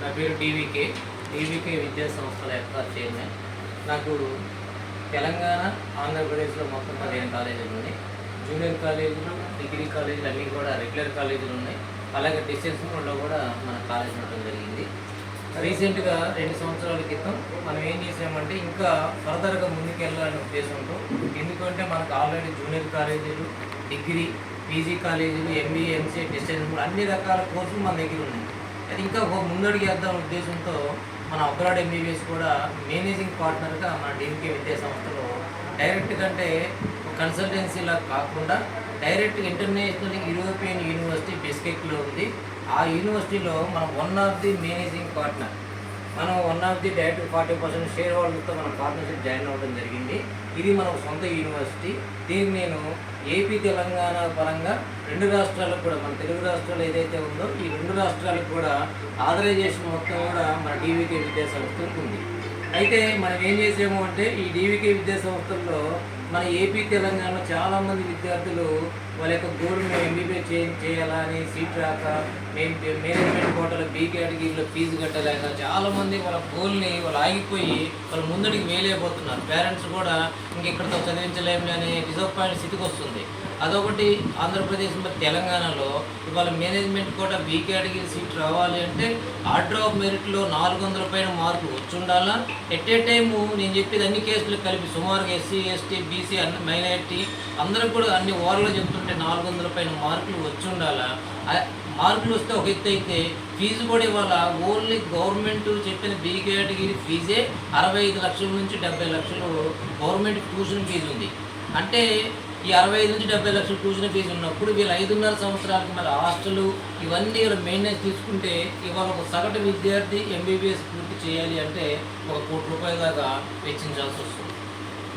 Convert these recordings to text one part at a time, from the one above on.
నా పేరు TVK TVK విద్యా సంస్థల యొక్క చైర్మన్. నాకు తెలంగాణ ఆంధ్రప్రదేశ్లో మొత్తం పదిహేను కాలేజీలు ఉన్నాయి జూనియర్ కాలేజీలు డిగ్రీ కాలేజీలు అన్నీ కూడా రెగ్యులర్ కాలేజీలు ఉన్నాయి. అలాగే డిస్టెన్స్లో కూడా మన కాలేజ్ ఉండడం జరిగింది. రీసెంట్గా రెండు సంవత్సరాల క్రితం మనం ఏం చేసామంటే ఇంకా ఫర్దర్గా ముందుకెళ్ళాలనే ఉద్దేశంతో ఎందుకంటే మనకు ఆల్రెడీ జూనియర్ కాలేజీలు డిగ్రీ పీజీ కాలేజీలు ఎంబీఏ ఎంసీఏ డిస్టెన్స్ అన్ని రకాల కోర్సులు మన దగ్గర ఉన్నాయి. అది ఇంకా ముందడుగు వేద్దాం ఉద్దేశంతో మన అబ్రాడ్ ఎంబీబీఎస్ కూడా మేనేజింగ్ పార్ట్నర్గా మన డిఎంకే విద్యా సంస్థలో డైరెక్ట్ కంటే కన్సల్టెన్సీలా కాకుండా డైరెక్ట్ ఇంటర్నేషనల్ యూరోపియన్ యూనివర్సిటీ బిస్కెట్లో ఉంది. ఆ యూనివర్సిటీలో మనం one of the managing partner. మనం one of the direct forty percent share హోల్డర్తో మనం పార్ట్నర్షిప్ జాయిన్ అవ్వడం జరిగింది. ఇది మన సొంత యూనివర్సిటీ. దీన్ని నేను ఏపీ తెలంగాణ పరంగా రెండు రాష్ట్రాలకు కూడా మన తెలుగు రాష్ట్రాలు ఏదైతే ఉందో ఈ రెండు రాష్ట్రాలకు కూడా ఆథరైజేషన్ మొత్తం కూడా మన డీవీకే విద్యాసంస్థ ఉంటుంది అయితే మనం ఏం చేసాము అంటే ఈ డీవీకే విద్యాసంస్థల్లో మన ఏపీ తెలంగాణలో చాలామంది విద్యార్థులు వాళ్ళ యొక్క గోల్ మేము ఎంబీబీఏ చే చేయాలా అని సీట్ రాక మేము మేనేజ్మెంట్ కోటలో బీ కేటగిరీలో ఫీజు కట్టలేక చాలామంది వాళ్ళ గోల్ని వాళ్ళు ఆగిపోయి వాళ్ళు ముందడికి వేయలేకపోతున్నారు. పేరెంట్స్ కూడా ఇక్కడతో చదివించలేము అనే డిసప్పాయింట్ స్థితికి వస్తుంది. అదొకటి ఆంధ్రప్రదేశ్ మరి తెలంగాణలో ఇవాళ మేనేజ్మెంట్ కూడా బీ కేటగిరీ సీట్ రావాలి అంటే ఆర్డర్ ఆఫ్ మెరిట్లో నాలుగు వందల పైన మార్కులు వచ్చి ఉండాలా ఎట్ ఏ టైము నేను చెప్పేది అన్ని కేసులు కలిపి సుమారుగా ఎస్సీ ఎస్టీ బీసీ అన్ని మైనారిటీ అందరూ కూడా అన్ని ఓవర్లో చెప్తుంటే నాలుగు వందల పైన మార్కులు వచ్చి ఉండాలా మార్కులు వస్తే ఒక ఎత్తు అయితే ఫీజు కూడా ఇవాళ ఓన్లీ గవర్నమెంట్ చెప్పిన బీ కేటగిరీ ఫీజే అరవై ఐదు లక్షల నుంచి డెబ్బై లక్షలు గవర్నమెంట్ ట్యూషన్ ఫీజు ఉంది. అంటే ఈ అరవై ఐదు నుంచి డెబ్బై లక్షల ట్యూషన్ ఫీజు ఉన్నప్పుడు వీళ్ళు ఐదున్నర సంవత్సరాలకి మరి హాస్టల్ ఇవన్నీ వీళ్ళు మెయింటెనెన్స్ తీసుకుంటే ఇవాళ ఒక సగటు విద్యార్థి ఎంబీబీఎస్ పూర్తి చేయాలి అంటే ఒక కోటి రూపాయల దాకా వెచ్చించాల్సి వస్తుంది.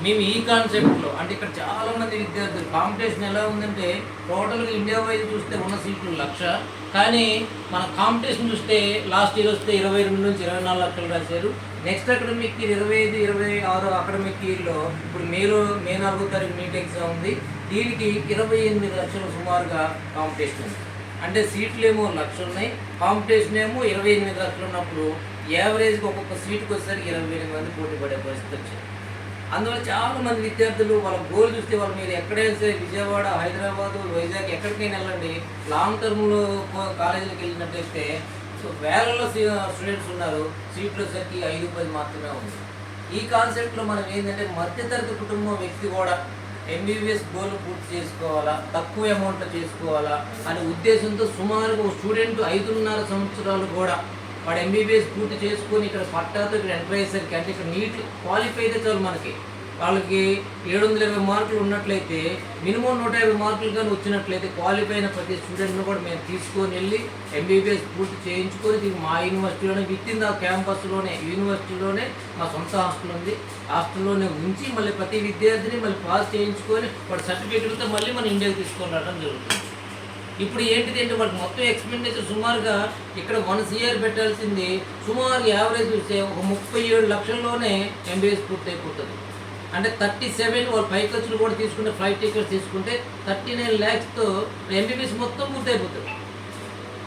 మేము ఈ కాన్సెప్ట్లో అంటే ఇక్కడ చాలామంది విద్యార్థులు కాంపిటీషన్ ఎలా ఉందంటే టోటల్గా ఇండియా వైజ్ చూస్తే ఉన్న సీట్లు లక్ష కానీ మన కాంపిటీషన్ చూస్తే లాస్ట్ ఇయర్ వస్తే ఇరవై రెండు నుంచి ఇరవై నాలుగు లక్షలు రాశారు. నెక్స్ట్ అకాడమిక్ ఇయర్ ఇరవై ఐదు ఇరవై ఆరు అకాడమిక్ ఇయర్లో ఇప్పుడు మేలో మే నాలుగో తారీఖు నీట్ ఎగ్జామ్ ఉంది. దీనికి ఇరవై ఎనిమిది లక్షలు సుమారుగా కాంపిటీషన్ ఉంది. అంటే సీట్లు ఏమో లక్ష ఉన్నాయి కాంపిటీషన్ ఏమో ఇరవై ఎనిమిది లక్షలు ఉన్నప్పుడు యావరేజ్గా ఒక్కొక్క సీట్కి వచ్చేసరికి ఇరవై ఎనిమిది మంది పోటీ పడే పరిస్థితి వచ్చింది. అందువల్ల చాలా మంది విద్యార్థులు వాళ్ళ గోల్ చూస్తే వాళ్ళు మీరు ఎక్కడైనా సరే విజయవాడ హైదరాబాద్ వైజాగ్ ఎక్కడికైనా వెళ్ళండి. లాంగ్ టర్మ్లో కాలేజీలకు వెళ్ళినట్టయితే సో వేలలో స్టూడెంట్స్ ఉన్నారు. సీట్లు సరికి ఐదు పది మాత్రమే ఉంది. ఈ కాన్సెప్ట్లో మనం ఏంటంటే మధ్యతరగతి కుటుంబం వ్యక్తి కూడా ఎంబీబీఎస్ గోల్ పూర్తి చేసుకోవాలా? తక్కువ అమౌంట్లో చేసుకోవాలా? అనే ఉద్దేశంతో సుమారుగా స్టూడెంట్ ఐదున్నర సంవత్సరాలు కూడా వాడు ఎంబీబీఎస్ పూర్తి చేసుకొని ఇక్కడ పట్టాతో ఇక్కడ ఎంటర్ అయ్యేసరికి అంటే ఇక్కడ నీట్ క్వాలిఫై అయితే చాలు మనకి. వాళ్ళకి ఏడు వందల ఇరవై మార్కులు ఉన్నట్లయితే మినిమం నూట యాభై మార్కులు కానీ వచ్చినట్లయితే క్వాలిఫై అయిన ప్రతి స్టూడెంట్ను కూడా మేము తీసుకొని వెళ్ళి ఎంబీబీఎస్ పూర్తి చేయించుకొని దీనికి మా యూనివర్సిటీలోనే విత్ ఇన్ ద క్యాంపస్లోనే యూనివర్సిటీలోనే మా సొంత హాస్టల్ ఉంది. హాస్టల్లోనే ఉంచి మళ్ళీ ప్రతి విద్యార్థిని మళ్ళీ పాస్ చేయించుకొని వాడు సర్టిఫికేట్లతో మళ్ళీ మన ఇండియాకి తీసుకొని రావడం జరుగుతుంది. ఇప్పుడు ఏంటిది అంటే వాళ్ళకి మొత్తం ఎక్స్పెండిచర్ సుమారుగా ఇక్కడ వన్ సిఆర్ పెట్టాల్సింది సుమారు యావరేజ్ చూస్తే ఒక ముప్పై ఏడు లక్షల్లోనే ఎంబీఎస్ పూర్తి అయిపోతుంది. అంటే థర్టీ సెవెన్ వాళ్ళు పై ఖర్చులు కూడా తీసుకుంటే ఫ్లైట్ టికెట్స్ తీసుకుంటే థర్టీ నైన్ ల్యాక్స్తో ఎంబీబీఎస్ మొత్తం పూర్తి అయిపోతుంది.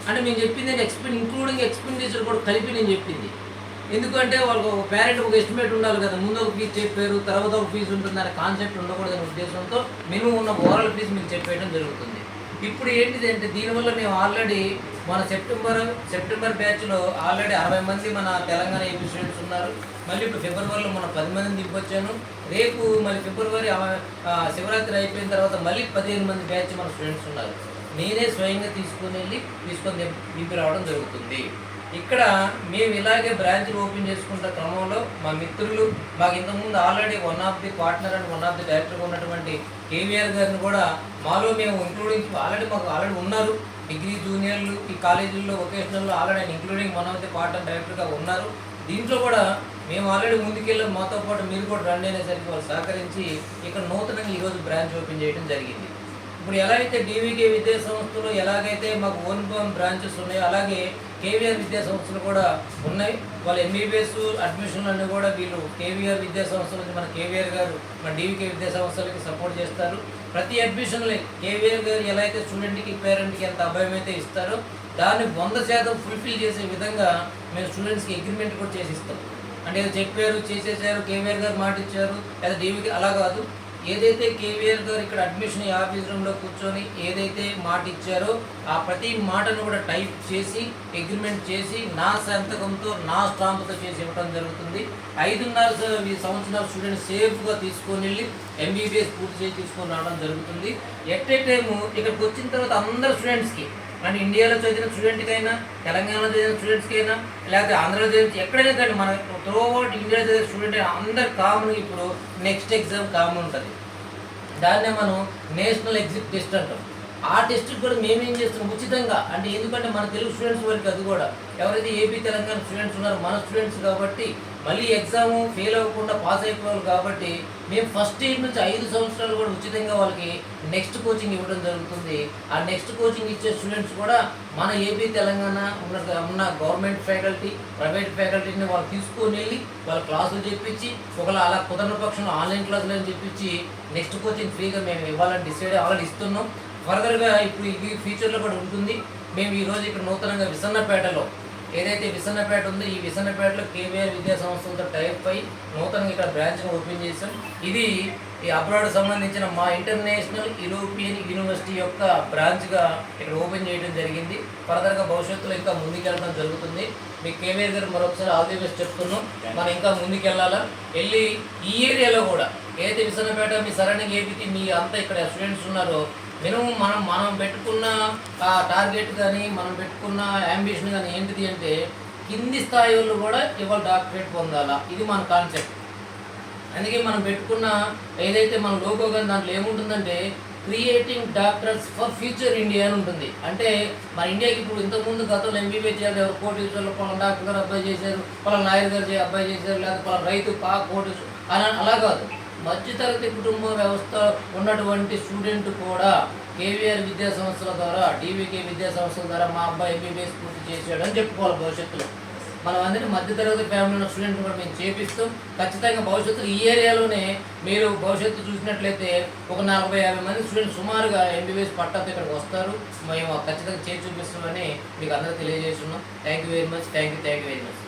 అంటే మేము చెప్పింది ఎక్స్పెన్ ఇంక్లూడింగ్ ఎక్స్పెండిచర్ కూడా కలిపి నేను చెప్పింది. ఎందుకంటే వాళ్ళకి ఒక పేరెంట్ ఒక ఎస్టిమేట్ ఉండాలి కదా. ముందు ఒక ఫీజు చెప్పారు తర్వాత ఒక ఫీజు ఉంటుంది అనే కాన్సెప్ట్ ఉండకూడదనే ఉద్దేశంతో మినిమం ఉన్న ఓవరాల్ ఫీజు మీకు చెప్పేయడం జరుగుతుంది. ఇప్పుడు ఏంటిది అంటే దీనివల్ల మేము ఆల్రెడీ మన సెప్టెంబర్ సెప్టెంబర్ బ్యాచ్లో ఆల్రెడీ అరవై మంది మన తెలంగాణ ఏపీ స్టూడెంట్స్ ఉన్నారు. మళ్ళీ ఇప్పుడు ఫిబ్రవరిలో మన పది మందిని దింపొచ్చాను. రేపు మళ్ళీ ఫిబ్రవరి శివరాత్రి అయిపోయిన తర్వాత మళ్ళీ పదిహేను మంది బ్యాచ్ మన స్టూడెంట్స్ ఉన్నారు. నేనే స్వయంగా తీసుకుని వెళ్ళి తీసుకొని దింపి రావడం జరుగుతుంది. ఇక్కడ మేము ఇలాగే బ్రాంచ్లు ఓపెన్ చేసుకుంటే క్రమంలో మా మిత్రులు మాకు ఇంతకుముందు already one of the partner and one of the director ఉన్నటువంటి కేవీఆర్ గారిని కూడా మాలో మేము ఇంక్లూడింగ్ ఆల్రెడీ మాకు ఆల్రెడీ ఉన్నారు. డిగ్రీ జూనియర్లు ఈ కాలేజీల్లో వొకేషనల్లో ఆల్రెడీ ఆయన including one of the partner డైరెక్టర్గా ఉన్నారు. దీంట్లో కూడా మేము ఆల్రెడీ ముందుకెళ్ళి మాతో పాటు మీరు కూడా రండి అనేసరికి వాళ్ళు సహకరించి ఇక్కడ నూతనంగా ఈరోజు బ్రాంచ్ ఓపెన్ చేయడం జరిగింది. ఇప్పుడు ఎలా అయితే డీవీకే విద్యా సంస్థలు ఎలాగైతే మాకు ఓన్ బోన్ బ్రాంచెస్ ఉన్నాయో అలాగే కేవీఆర్ విద్యా సంస్థలు కూడా ఉన్నాయి. వాళ్ళ ఎంబీబీఎస్ అడ్మిషన్లు అన్నీ కూడా వీళ్ళు కేవీఆర్ విద్యా సంస్థల నుంచి మన కేవీఆర్ గారు మన డీవీకే విద్యా సంస్థలకి సపోర్ట్ చేస్తారు. ప్రతి అడ్మిషన్లే కేవీఆర్ గారు ఎలా అయితే స్టూడెంట్కి పేరెంట్కి ఎంత అభయం అయితే ఇస్తారో దాన్ని వంద శాతం ఫుల్ఫిల్ చేసే విధంగా మేము స్టూడెంట్స్కి అగ్రిమెంట్ కూడా చేసి ఇస్తాం. అంటే ఏదో చెప్పారు చేసేసారు కేవీఆర్ గారు మాట ఇచ్చారు లేదా డీవీకి అలా కాదు. ఏదైతే కేవీఆర్ గారు ఇక్కడ అడ్మిషన్ ఆఫీస్ ఆఫీస్ రూమ్లో కూర్చొని ఏదైతే మాట ఇచ్చారో ఆ ప్రతి మాటను కూడా టైప్ చేసి అగ్రిమెంట్ చేసి నా సంతకంతో నా స్టాంపుతో చేసి ఇవ్వడం జరుగుతుంది. ఐదున్నర సంవత్సరాల స్టూడెంట్ సేఫ్గా తీసుకొని వెళ్ళి ఎంబీబీఎస్ పూర్తి చేసి తీసుకొని రావడం జరుగుతుంది. ఎట్ ఏ టైము ఇక్కడికి వచ్చిన తర్వాత అందరు స్టూడెంట్స్కి మన ఇండియాలో చదివిన స్టూడెంట్కి అయినా తెలంగాణలో చదివిన స్టూడెంట్స్కి అయినా లేకపోతే ఆంధ్రలో చదివిన ఎక్కడైనా కానీ మన త్రూ అవుట్ ఇండియాలో చదివిన స్టూడెంట్ అయినా అందరు కామన్ ఇప్పుడు నెక్స్ట్ ఎగ్జామ్ కామన్ ఉంటుంది. దాన్నే మనం నేషనల్ ఎగ్జిట్ టెస్ట్ అంటాం. ఆ టెస్ట్ కూడా మేమేం చేస్తున్నాం ఉచితంగా. అంటే ఎందుకంటే మన తెలుగు స్టూడెంట్స్ వరకు అది కూడా. ఎవరైతే ఏపీ తెలంగాణ స్టూడెంట్స్ ఉన్నారో మన స్టూడెంట్స్ కాబట్టి మళ్ళీ ఎగ్జామ్ ఫెయిల్ అవ్వకుండా పాస్ అయిపోవాలి కాబట్టి మేము ఫస్ట్ ఇయర్ నుంచి ఐదు సంవత్సరాలు కూడా ఉచితంగా వాళ్ళకి నెక్స్ట్ కోచింగ్ ఇవ్వడం జరుగుతుంది. ఆ నెక్స్ట్ కోచింగ్ ఇచ్చే స్టూడెంట్స్ కూడా మన ఏపీ తెలంగాణ ఉన్న ఉన్న గవర్నమెంట్ ఫ్యాకల్టీ ప్రైవేట్ ఫ్యాకల్టీని వాళ్ళు తీసుకొని వెళ్ళి వాళ్ళ క్లాసులు చెప్పించి ఒకవేళ అలా కుదరని పక్షంలో ఆన్లైన్ క్లాసులు అని చెప్పించి నెక్స్ట్ కోచింగ్ ఫ్రీగా మేము ఇవ్వాలని డిసైడ్ ఆల్రెడీ ఇస్తున్నాం. ఫర్దర్గా ఇప్పుడు ఇది ఫ్యూచర్లో కూడా ఉంటుంది. మేము ఈరోజు ఇక్కడ నూతనంగా విసన్నపేటలో ఏదైతే విసన్నపేట ఉందో ఈ విసన్నపేటలో కేవీఆర్ విద్యా సంస్థలతో టైప్ అయి నూతనంగా ఇక్కడ బ్రాంచ్గా ఓపెన్ చేశాం. ఇది ఈ అబ్రాడ్ సంబంధించిన మా ఇంటర్నేషనల్ యూరోపియన్ యూనివర్సిటీ యొక్క బ్రాంచ్గా ఇక్కడ ఓపెన్ చేయడం జరిగింది. ఫర్దర్గా భవిష్యత్తులో ఇంకా ముందుకెళ్ళడం జరుగుతుంది. మీకు కేవీఆర్ గారు మరొకసారి ఆల్ ది బెస్ట్ చెప్తున్నాం. మనం ఇంకా ముందుకెళ్ళాలా? వెళ్ళి ఈ ఏరియాలో కూడా ఏదైతే విసన్నపేట మీ సరైన ఏపీకి మీ అంతా ఇక్కడ స్టూడెంట్స్ ఉన్నారో మినిమం మనం మనం పెట్టుకున్న ఆ టార్గెట్ కానీ మనం పెట్టుకున్న అంబిషన్ కానీ ఏంటిది అంటే కింది స్థాయి వాళ్ళు కూడా ఇవాళ డాక్టరేట్ పొందాలా. ఇది మన కాన్సెప్ట్ అందుకే మనం పెట్టుకున్న ఏదైతే మన లోగో కానీ దాంట్లో ఏముంటుందంటే creating doctors for future India అని ఉంటుంది. అంటే మన ఇండియాకి ఇప్పుడు ఇంతకుముందు గతంలో ఎంబీబీఎస్ చేయాలి ఎవరు కోటీశ్వర్లు పలానా డాక్టర్ గారు అబ్బాయి చేశారు పలానా నాయర్ గారు అబ్బాయి చేశారు లేదా పలానా రైతు పా కోటీశ్వరు అలా అలా కాదు. మధ్యతరగతి కుటుంబ వ్యవస్థ ఉన్నటువంటి స్టూడెంట్ కూడా కేవీఆర్ విద్యా సంస్థల ద్వారా డీవీకే విద్యా సంస్థల ద్వారా మా అబ్బాయి ఎంబీబీఎస్ పూర్తి చేశాడు అని చెప్పుకోవాలి భవిష్యత్తులో. మనం అందరినీ మధ్యతరగతి ఫ్యామిలీ ఉన్న స్టూడెంట్ కూడా మేము చేపిస్తూ ఖచ్చితంగా భవిష్యత్తులో ఈ ఏరియాలోనే మీరు భవిష్యత్తు చూసినట్లయితే ఒక నలభై యాభై మంది స్టూడెంట్స్ సుమారుగా ఎంబీబీఎస్ పట్టాతో ఇక్కడికి వస్తారు. మేము ఖచ్చితంగా చేసి చూపిస్తామని మీకు అందరూ తెలియజేస్తున్నాం. Thank you very much thank you thank you very much